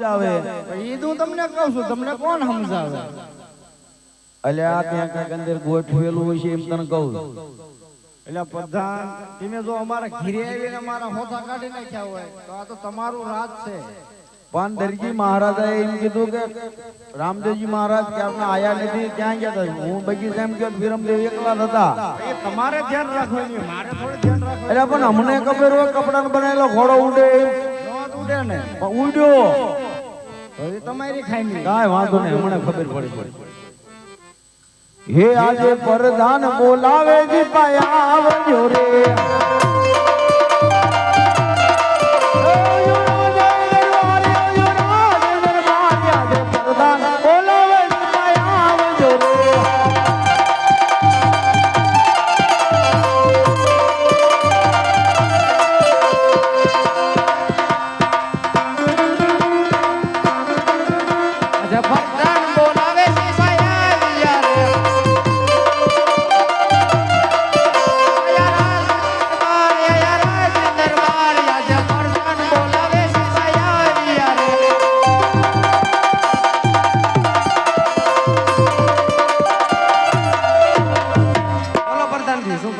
સમજાવે? એ તો તમને કહું છું તમને કોણ સમજાવે? એટલે આ ત્યાં ક્યાંક અંદર ગોઠવેલું હોય છે એમ તને કહું એટલે પ્રધાન તમે જો અમારા ઘીરે આવીને અમારા હોથા કાઢી નાખ્યા હોય તો આ તો તમારું રાજ છે. પણ દરજી મહારાજાએ એમ કીધું કે રામદેવજી મહારાજ ક્યારના આયા નથી ક્યાં ગયા હતા? હું બગીચા એમ ગયો વિરમદેવ એકલા હતા. એ તમારે ધ્યાન રાખવાનું મારે થોડું ધ્યાન રાખવાનું એટલે પણ અમને ખબર હોય કપડાનો બનાવેલો ઘોડો ઉડે. ઉડે ને? ઉડ્યો. એ તમારી ખાઈ કાંઈ વાંધો નહીં હમણાં ખબર પડી પડી હે આજે પરદાન બોલાવે જી પાયા આવજો રે.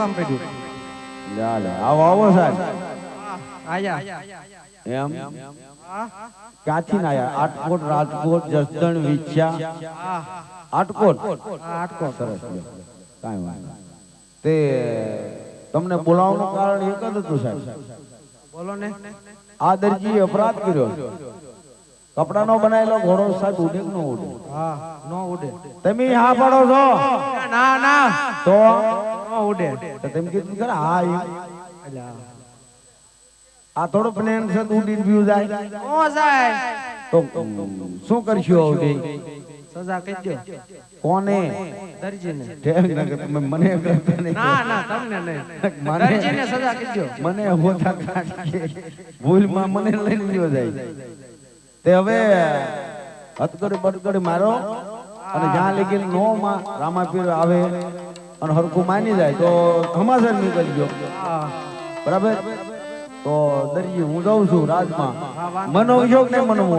કામ કર્યું. લે આવો આવો સાહેબ. આયા. એમ? ક્યાંથી ના આયા. આટકોટ રાજકોટ જસદણ વિછ્યા. આટકોટ? આટકોટ. સરસ. કાંઈ વાંધો તે તમને બોલાવવાનું કારણ એક જ હતું સાહેબ. બોલો ને આ દરજીએ અપરાધ કર્યો. કપડાનો બનાવેલો ઘોડો સાહેબ ઉડે નો ઉડે? હા નો ઉડે. તમે હા પાડો છો? ના ના. તો? નો ઉડે. તો તમે કીધું ખરા હા આ થોડો પ્લેન છે તો ઉડીને વ્યૂ જાય. ઓ જાય તો શું કરશું હવે? સજા કહી દો કોને? દરજીને. ઠેક તમે મને કરતા નહીં ના ના તમને નહીં. મને દરજીને સજા કહી દો મને હોતા કાઢીએ. ભૂલમાં મને લઈ લ્યો જાય. તે હવે હથકડી બટકડી મારો અને જ્યાં લગી નો માં રામાપીર આવે અને હરખું માની જાય તો હમાસર નીકળી ગયો. બરાબર? તો દરજી હું જાઉં છું રાજમાં. મનો યોગ ને મનવો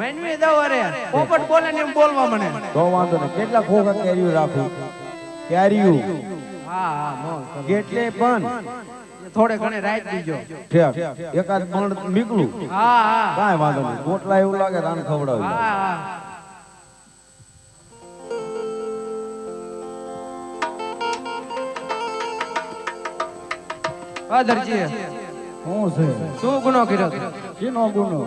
મેનવી દો અરે પોપટ બોલે ને બોલવા મને. તો વાંધો નહીં. કેટલા ખોખા કેરીઓ રાખું. કેરીયું હા હા કેટલે પણ. થોડે ઘણે રાત દીજો. એકાદ પણ નીકળું. હા હા. કાંઈ વાંધો નહીં. ગોટલા એવું લાગે રાન ખવડાવી હા હા. છે? શું ગુનો કર્યો કિનો ગુનો?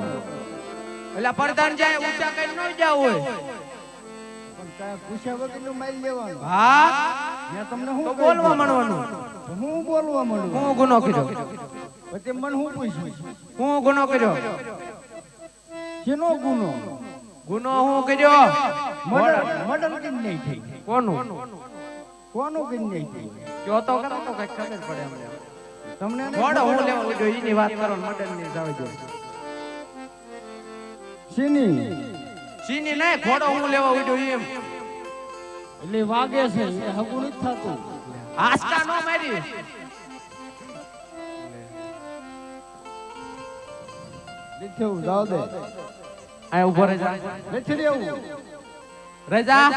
એટલે પ્રધાન જાય ઊંચા કઈ ન જાવ હોય. પણ કાંઈ પૂછ્યા વગરનું મારી લેવાનું. હા? મેં તમને શું બોલવા માંડવાનું. હું બોલવા માંડું? હું ગુનો કર્યો? પછી મને હું પૂછ્યું? હું ગુનો કર્યો? શેનો ગુનો? ગુનો હું કર્યો? મર્ડર મર્ડર કેમ નહીં થઈ? કોનું? કોનું કેમ નહીં થઈ? કયો તો કરો તો કઈ ખબર પડે અમને તમને નહીં હું? લેવા ઉડ્યો વાત કરો ને ની જાવ જો શેની? સીની નહીં ઘોડો હું લેવા ઉડ્યો એમ. એટલે વાગે છે એ હગું નથી થતું. આસ્કા નો મારી. નથી જાવ દે. આ ઊભો રહી જા. નથી રહેવું રજા.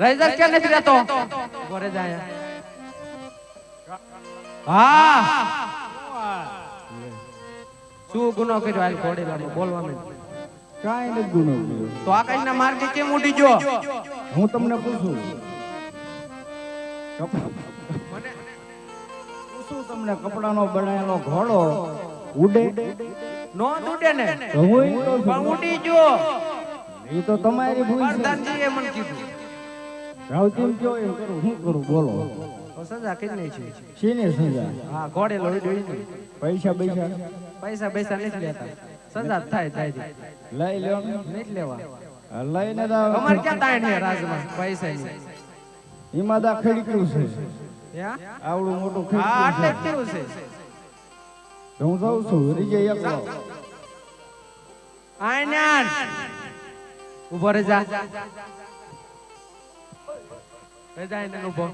રજા કે નથી રહેતો ઊભો રહી જા હા. શું ગુનો કર્યો? હાલ ઘોડેલામાં બોલવા માંડ. કાંઈ નથી ગુનો. તો આકાશના માર્ગે કેમ ઉડી જો હું તમને પૂછું. પૂછું તમને કપડાનો બનાવેલો ઘોડો ઉડે? નો ઉડે ને. હું પણ ઉડી જો એ તો તમારી ભૂલ છે. મને કીધું. રાવજી કયો એમ કરું હું કરું બોલો. સજા નહીં છે? શેની સજા? હા ઘોડે લોડી પૈસા પૈસા પૈસા પૈસા નથી લેતા સજા થાય થાય લઈ લ્યો. નહીં લેવા. લઈને તો અમાર ક્યાં તાણ છે રાજમાં? પૈસા એમાં દા ખડક્યું છે. આવડું મોટું હા ખડક્યું છે. તો હું જાઉં છું રીજે એકલો આયનાન ઊભો રે જા. રે જા એને ઊભો.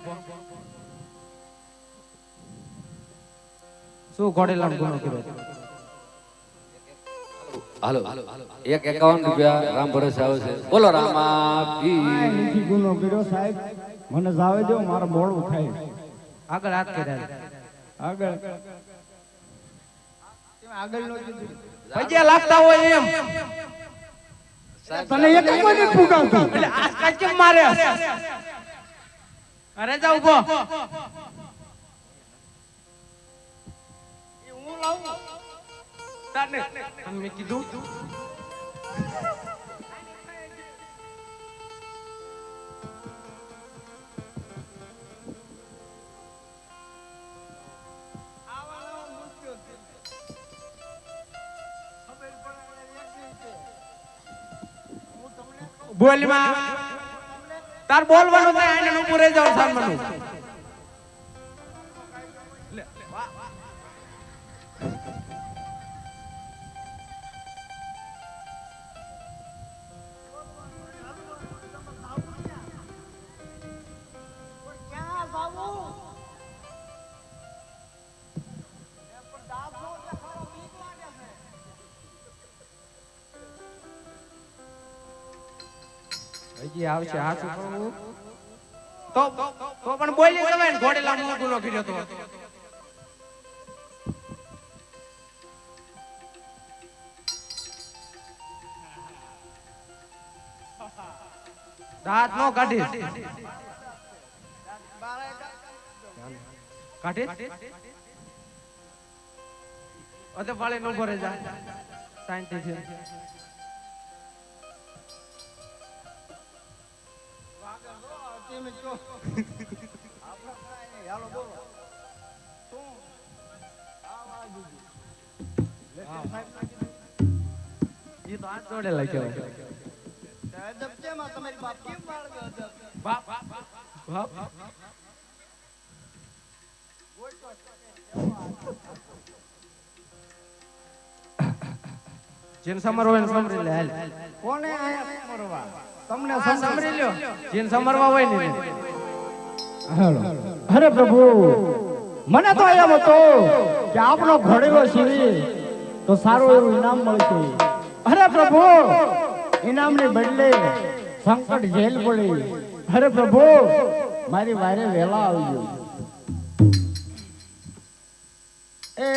શું ઘોડેલાનો ગુનો કર્યો હાલો. એક એકાવન રૂપિયા રામ ભરોસે આવે છે. બોલો રામા નથી ગુનો કર્યો સાહેબ. મને જાવે દો મારો મોડું થાય આગળ હાથ કર્યા આગળ. આગળ નો કીધું. લાગતા હોય એમ. તને એક મને ફૂગાવતો. એટલે આ કાંઈ કેમ મારે અરે જા ઊભો. તારને આમ મેં કીધું. બોલમાં તાર બોલવાનું થાય આને ઊભું રહી જાવ સામનું હજી આવશે હાચું કહું? તો તો પણ બોલી જવાય ને ઘોડેલા મોં ગુનો કર્યો તો. દાંત નો કાઢી કાઢી અતે વાળે નો ભરે જા. ઈ તો હાથ જોડેલા કહેવાય અદબ કેમ તમારી બાપ? કેમ બાળગે અદબ? બાપ. બાપ. જેન સમર એને સમરી લે હાલ. કોને આયા સમરવા? તમને સમરી લ્યો. જેન સમરવા હોય ને હાલો. અરે પ્રભુ. મને તો એમ હતો કે આપનો ઘોડેલો સીવી તો સારું એવું ઇનામ મળશે અરે પ્રભુ. ઇનામની બદલે સંકટ જેલ પડી. અરે પ્રભુ. મારી વારે વેલા આવી ગયો. એ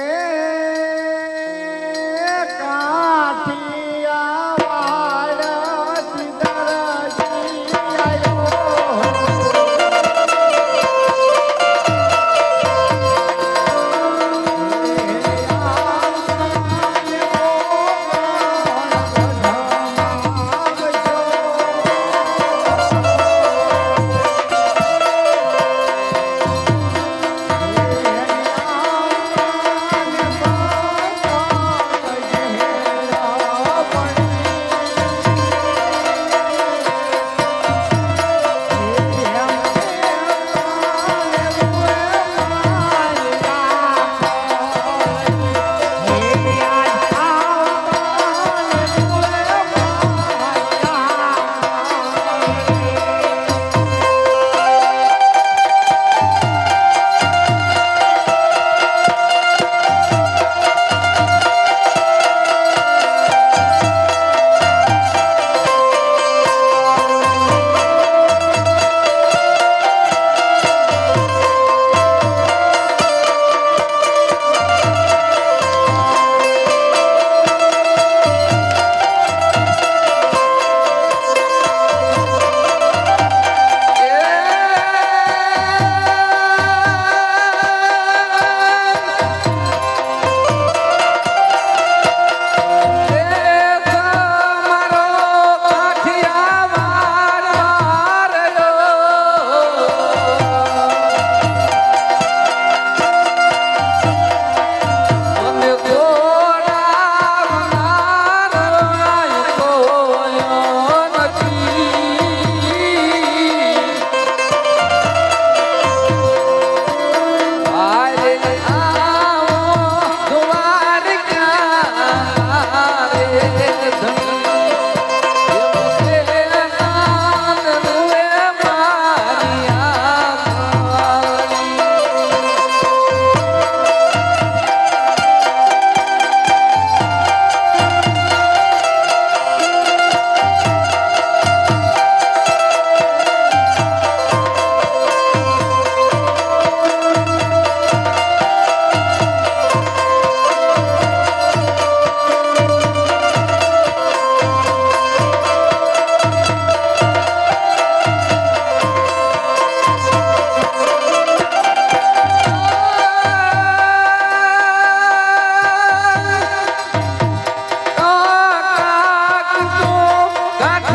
I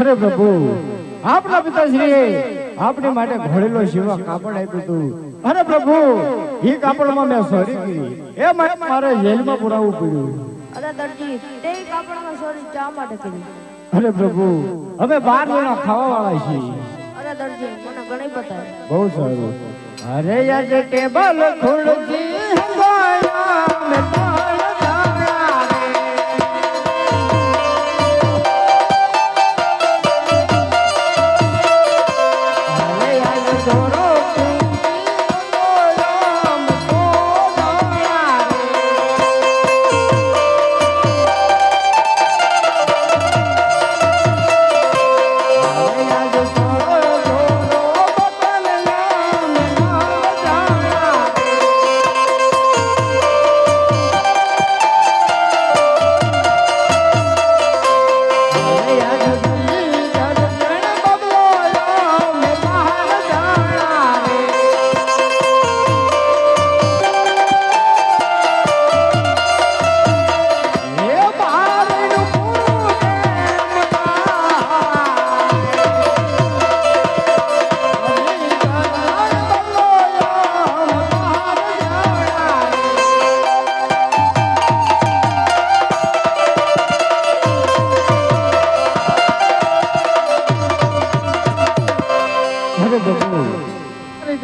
અરે પ્રભુ આપના પિતાશ્રીએ આપણી માટે ઘોડેલો શિવા કાપડ આપ્યું હતું. અરે પ્રભુ એ કાપડમાં મેં સોરી કરી. એ માટે મારે જેલમાં પુરાવવું પડ્યું. અરે દરજી તે કાપડમાં સોરી ચા માટે કરી? અરે પ્રભુ અમે બાર જણા ખાવા વાળા છીએ. અરે દરજી મને ઘણી બતાવી. બહુ સારું. અરે યાર ટેબલ ખુરશી હંગાયા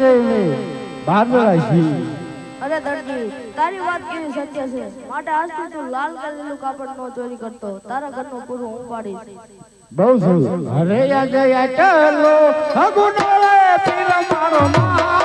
અરે જઈને બહાર જરા અરે દરજી તારી વાત કેવી સત્ય છે? માટે આજથી તું લાલ કલરનું કાપડ નો ચોરી કરતો. તારા ઘરનું પૂરું હું પાડીશ. બહુ સરસ. અરે યા જયા ચલો મારો પીરમા